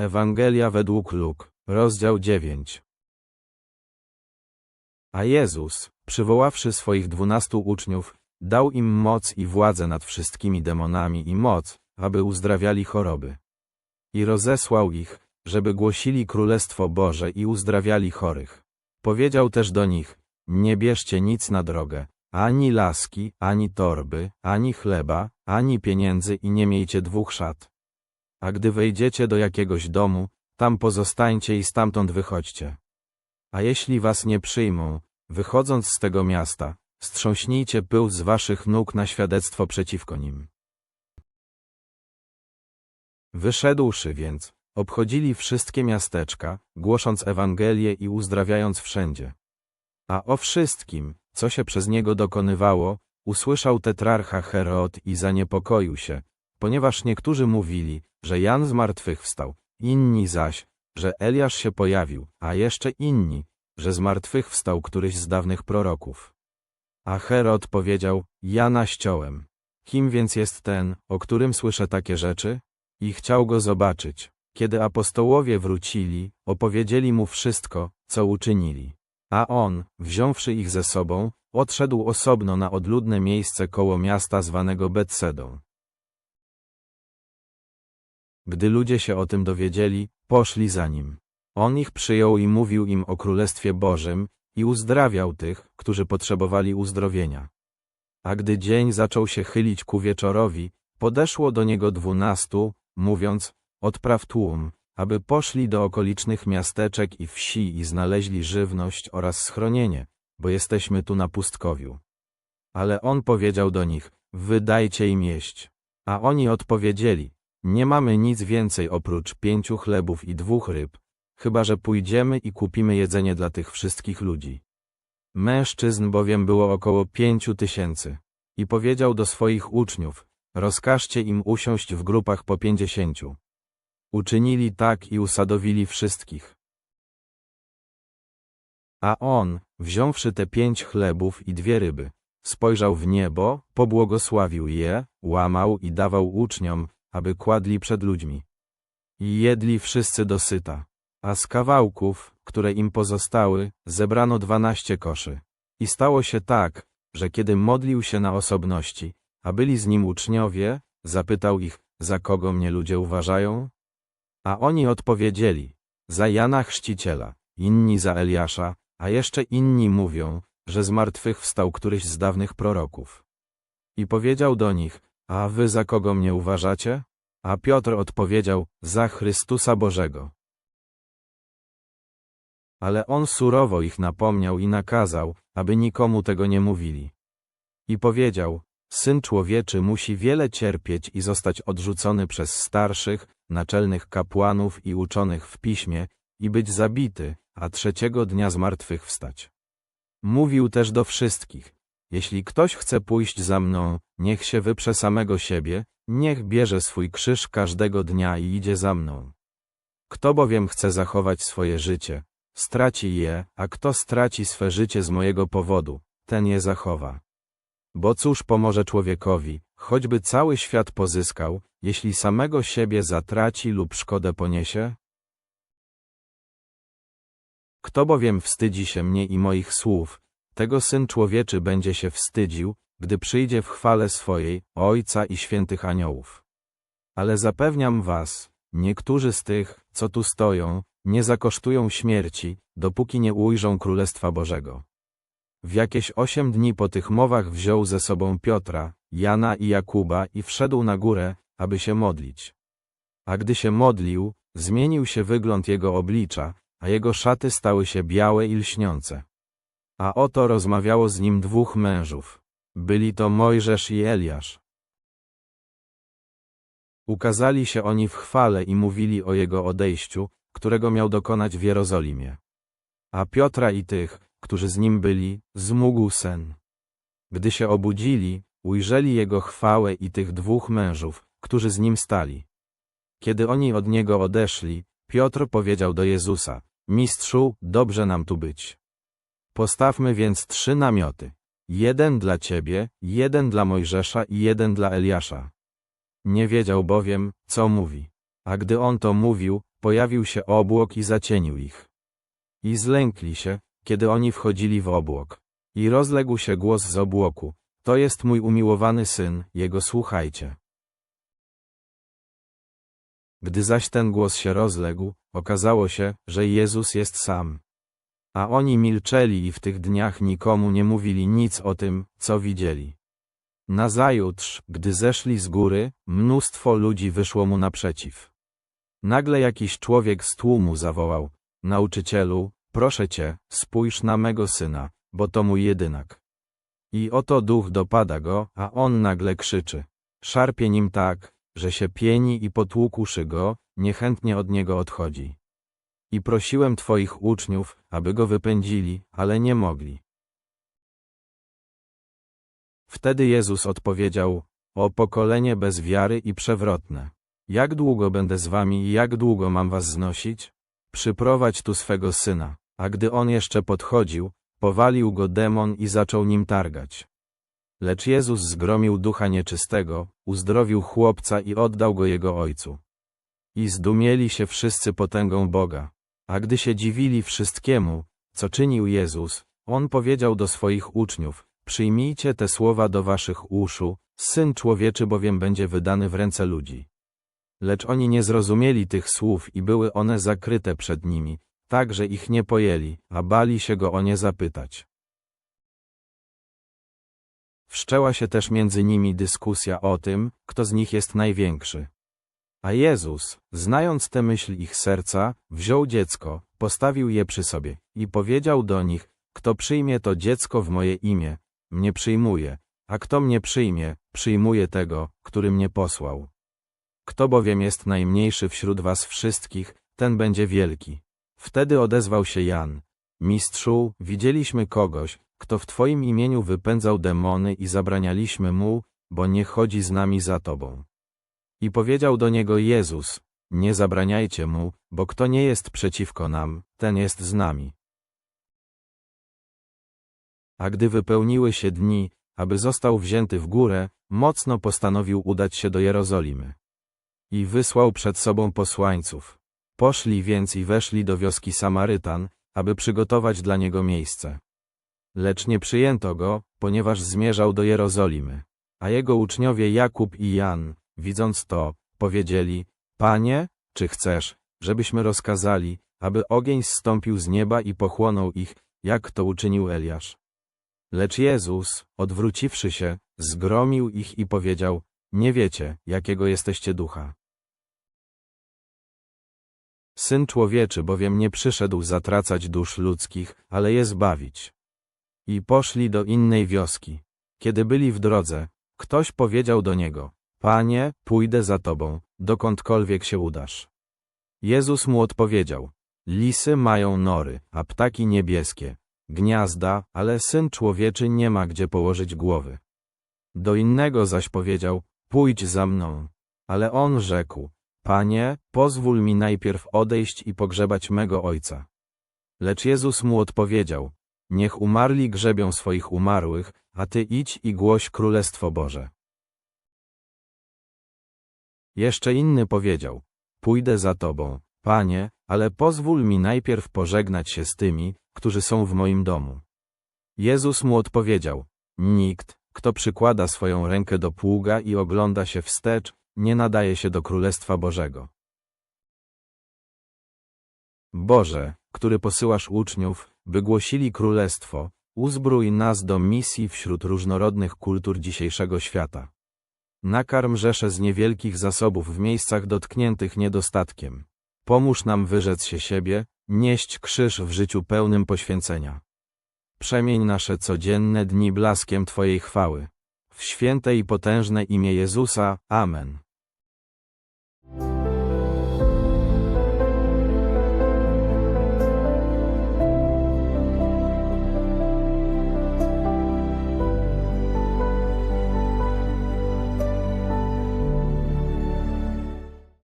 Ewangelia według Luk, rozdział 9. A Jezus, przywoławszy swoich dwunastu uczniów, dał im moc i władzę nad wszystkimi demonami i moc, aby uzdrawiali choroby. I rozesłał ich, żeby głosili Królestwo Boże i uzdrawiali chorych. Powiedział też do nich, nie bierzcie nic na drogę, ani laski, ani torby, ani chleba, ani pieniędzy i nie miejcie dwóch szat. A gdy wejdziecie do jakiegoś domu, tam pozostańcie i stamtąd wychodźcie. A jeśli was nie przyjmą, wychodząc z tego miasta, strząśnijcie pył z waszych nóg na świadectwo przeciwko nim. Wyszedłszy więc, obchodzili wszystkie miasteczka, głosząc Ewangelię i uzdrawiając wszędzie. A o wszystkim, co się przez niego dokonywało, usłyszał tetrarcha Herod i zaniepokoił się, ponieważ niektórzy mówili, że Jan zmartwychwstał, inni zaś, że Eliasz się pojawił, a jeszcze inni, że zmartwychwstał któryś z dawnych proroków. A Herod powiedział, Jana ściąłem. Kim więc jest ten, o którym słyszę takie rzeczy? I chciał go zobaczyć. Kiedy apostołowie wrócili, opowiedzieli mu wszystko, co uczynili. A on, wziąwszy ich ze sobą, odszedł osobno na odludne miejsce koło miasta zwanego Betsedą. Gdy ludzie się o tym dowiedzieli, poszli za nim. On ich przyjął i mówił im o Królestwie Bożym i uzdrawiał tych, którzy potrzebowali uzdrowienia. A gdy dzień zaczął się chylić ku wieczorowi, podeszło do niego dwunastu, mówiąc, odpraw tłum, aby poszli do okolicznych miasteczek i wsi i znaleźli żywność oraz schronienie, bo jesteśmy tu na pustkowiu. Ale on powiedział do nich, wydajcie im jeść. A oni odpowiedzieli, nie mamy nic więcej oprócz pięciu chlebów i dwóch ryb, chyba że pójdziemy i kupimy jedzenie dla tych wszystkich ludzi. Mężczyzn bowiem było około pięciu tysięcy. I powiedział do swoich uczniów, rozkażcie im usiąść w grupach po pięćdziesięciu. Uczynili tak i usadowili wszystkich. A on, wziąwszy te pięć chlebów i dwie ryby, spojrzał w niebo, pobłogosławił je, łamał i dawał uczniom, aby kładli przed ludźmi. I jedli wszyscy dosyta, a z kawałków, które im pozostały, zebrano dwanaście koszy. I stało się tak, że kiedy modlił się na osobności, a byli z nim uczniowie, zapytał ich, za kogo mnie ludzie uważają? A oni odpowiedzieli, za Jana Chrzciciela, inni za Eliasza, a jeszcze inni mówią, że z martwych wstał któryś z dawnych proroków. I powiedział do nich, a wy za kogo mnie uważacie? A Piotr odpowiedział, za Chrystusa Bożego. Ale on surowo ich napomniał i nakazał, aby nikomu tego nie mówili. I powiedział, Syn człowieczy musi wiele cierpieć i zostać odrzucony przez starszych, naczelnych kapłanów i uczonych w piśmie, i być zabity, a trzeciego dnia zmartwychwstać. Mówił też do wszystkich, jeśli ktoś chce pójść za mną, niech się wyprze samego siebie, niech bierze swój krzyż każdego dnia i idzie za mną. Kto bowiem chce zachować swoje życie, straci je, a kto straci swe życie z mojego powodu, ten je zachowa. Bo cóż pomoże człowiekowi, choćby cały świat pozyskał, jeśli samego siebie zatraci lub szkodę poniesie? Kto bowiem wstydzi się mnie i moich słów, tego Syn Człowieczy będzie się wstydził, gdy przyjdzie w chwale swojej, Ojca i świętych aniołów. Ale zapewniam was, niektórzy z tych, co tu stoją, nie zakosztują śmierci, dopóki nie ujrzą Królestwa Bożego. W jakieś osiem dni po tych mowach wziął ze sobą Piotra, Jana i Jakuba i wszedł na górę, aby się modlić. A gdy się modlił, zmienił się wygląd jego oblicza, a jego szaty stały się białe i lśniące. A oto rozmawiało z nim dwóch mężów. Byli to Mojżesz i Eliasz. Ukazali się oni w chwale i mówili o jego odejściu, którego miał dokonać w Jerozolimie. A Piotra i tych, którzy z nim byli, zmógł sen. Gdy się obudzili, ujrzeli jego chwałę i tych dwóch mężów, którzy z nim stali. Kiedy oni od niego odeszli, Piotr powiedział do Jezusa, Mistrzu, dobrze nam tu być. Postawmy więc trzy namioty. Jeden dla ciebie, jeden dla Mojżesza i jeden dla Eliasza. Nie wiedział bowiem, co mówi. A gdy on to mówił, pojawił się obłok i zacienił ich. I zlękli się, kiedy oni wchodzili w obłok. I rozległ się głos z obłoku. To jest mój umiłowany syn, jego słuchajcie. Gdy zaś ten głos się rozległ, okazało się, że Jezus jest sam. A oni milczeli i w tych dniach nikomu nie mówili nic o tym, co widzieli. Nazajutrz, gdy zeszli z góry, mnóstwo ludzi wyszło mu naprzeciw. Nagle jakiś człowiek z tłumu zawołał, nauczycielu, proszę cię, spójrz na mego syna, bo to mój jedynak. I oto duch dopada go, a on nagle krzyczy. Szarpie nim tak, że się pieni i potłukłszy go, niechętnie od niego odchodzi. I prosiłem twoich uczniów, aby go wypędzili, ale nie mogli. Wtedy Jezus odpowiedział, o pokolenie bez wiary i przewrotne. Jak długo będę z wami i jak długo mam was znosić? Przyprowadź tu swego syna. A gdy on jeszcze podchodził, powalił go demon i zaczął nim targać. Lecz Jezus zgromił ducha nieczystego, uzdrowił chłopca i oddał go jego ojcu. I zdumieli się wszyscy potęgą Boga. A gdy się dziwili wszystkiemu, co czynił Jezus, on powiedział do swoich uczniów, przyjmijcie te słowa do waszych uszu, Syn Człowieczy bowiem będzie wydany w ręce ludzi. Lecz oni nie zrozumieli tych słów i były one zakryte przed nimi, tak że ich nie pojęli, a bali się go o nie zapytać. Wszczęła się też między nimi dyskusja o tym, kto z nich jest największy. A Jezus, znając te myśli ich serca, wziął dziecko, postawił je przy sobie i powiedział do nich, kto przyjmie to dziecko w moje imię, mnie przyjmuje, a kto mnie przyjmie, przyjmuje tego, który mnie posłał. Kto bowiem jest najmniejszy wśród was wszystkich, ten będzie wielki. Wtedy odezwał się Jan. Mistrzu, widzieliśmy kogoś, kto w Twoim imieniu wypędzał demony i zabranialiśmy mu, bo nie chodzi z nami za Tobą. I powiedział do niego Jezus, nie zabraniajcie mu, bo kto nie jest przeciwko nam, ten jest z nami. A gdy wypełniły się dni, aby został wzięty w górę, mocno postanowił udać się do Jerozolimy. I wysłał przed sobą posłańców. Poszli więc i weszli do wioski Samarytan, aby przygotować dla niego miejsce. Lecz nie przyjęto go, ponieważ zmierzał do Jerozolimy. A jego uczniowie Jakub i Jan, widząc to, powiedzieli, Panie, czy chcesz, żebyśmy rozkazali, aby ogień zstąpił z nieba i pochłonął ich, jak to uczynił Eliasz? Lecz Jezus, odwróciwszy się, zgromił ich i powiedział, nie wiecie, jakiego jesteście ducha. Syn człowieczy bowiem nie przyszedł zatracać dusz ludzkich, ale je zbawić. I poszli do innej wioski. Kiedy byli w drodze, ktoś powiedział do niego, Panie, pójdę za tobą, dokądkolwiek się udasz. Jezus mu odpowiedział, lisy mają nory, a ptaki niebieskie, gniazda, ale Syn Człowieczy nie ma gdzie położyć głowy. Do innego zaś powiedział, pójdź za mną. Ale on rzekł, Panie, pozwól mi najpierw odejść i pogrzebać mego ojca. Lecz Jezus mu odpowiedział, niech umarli grzebią swoich umarłych, a ty idź i głoś Królestwo Boże. Jeszcze inny powiedział, pójdę za tobą, Panie, ale pozwól mi najpierw pożegnać się z tymi, którzy są w moim domu. Jezus mu odpowiedział, nikt, kto przykłada swoją rękę do pługa i ogląda się wstecz, nie nadaje się do Królestwa Bożego. Boże, który posyłasz uczniów, by głosili Królestwo, uzbrój nas do misji wśród różnorodnych kultur dzisiejszego świata. Nakarm rzesze z niewielkich zasobów w miejscach dotkniętych niedostatkiem. Pomóż nam wyrzec się siebie, nieść krzyż w życiu pełnym poświęcenia. Przemień nasze codzienne dni blaskiem Twojej chwały. W święte i potężne imię Jezusa. Amen.